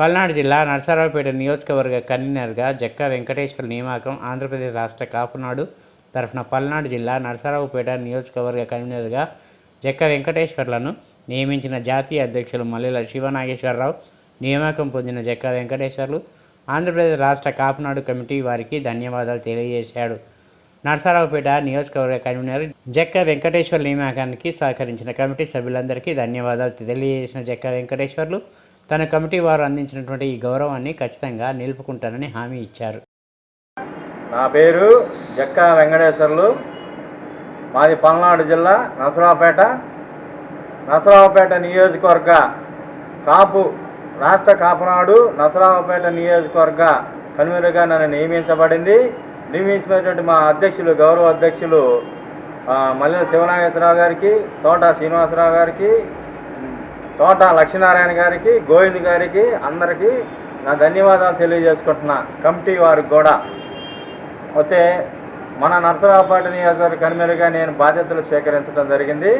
పల్నాడు జిల్లా నరసరావుపేట నియోజకవర్గ కన్వీనర్గా జక్కా వెంకటేశ్వర నియామకం ఆంధ్రప్రదేశ్ రాష్ట్ర కాపునాడు తరఫున పల్నాడు జిల్లా నరసరావుపేట నియోజకవర్గ కన్వీనర్గా జక్క వెంకటేశ్వర్లను నియమించిన జాతీయ అధ్యక్షులు మల్లెల శివనాగేశ్వరరావు నియామకం పొందిన జక్క వెంకటేశ్వర్లు ఆంధ్రప్రదేశ్ రాష్ట్ర కాపునాడు కమిటీ వారికి ధన్యవాదాలు తెలియజేశాడు. నరసరావుపేట నియోజకవర్గ కన్వీనర్ జక్క వెంకటేశ్వర్ నియామకానికి సహకరించిన కమిటీ సభ్యులందరికీ ధన్యవాదాలు తెలియజేసిన జక్క వెంకటేశ్వర్లు తన కమిటీ వారు అందించినటువంటి ఈ గౌరవాన్ని ఖచ్చితంగా నిలుపుకుంటానని హామీ ఇచ్చారు. నా పేరు జక్కా వెంకటేశ్వర్లు. మాది పల్నాడు జిల్లా నసరావుపేట నసరావుపేట నియోజకవర్గ కాపు రాష్ట్ర కాపునాడు నసరావుపేట నియోజకవర్గ కన్వీనర్గా నన్ను నియమించబడింది. నియమించినటువంటి మా అధ్యక్షులు గౌరవ అధ్యక్షులు మల్లెల శివనాగేశ్వరరావు గారికి తోట శ్రీనివాసరావు గారికి తోట లక్ష్మీనారాయణ గారికి గోవింద్ గారికి అందరికీ నా ధన్యవాదాలు తెలియజేసుకుంటున్నా. కమిటీ వారికి కూడా. అయితే మన నరసరావుపేట నియోజకవర్గ కన్వీనర్గా నేను బాధ్యతలు స్వీకరించడం జరిగింది.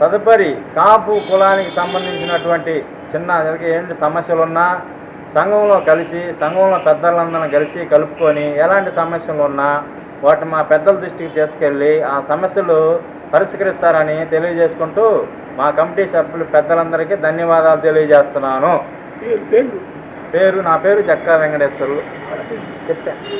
తదుపరి కాపు కులానికి సంబంధించినటువంటి చిన్న ఏంటి సమస్యలు ఉన్నా సంఘంలో కలిసి సంఘంలో పెద్దలందరం కలిసి కలుపుకొని ఎలాంటి సమస్యలు ఉన్నా వాటిని మా పెద్దల దృష్టికి తీసుకెళ్ళి ఆ సమస్యలు పరిష్కరిస్తారని తెలియజేసుకుంటూ మా కమిటీ సభ్యులు పెద్దలందరికీ ధన్యవాదాలు తెలియజేస్తున్నాను. పేరు నా పేరు జక్కా వెంకటేశ్వర్లు చెప్పా.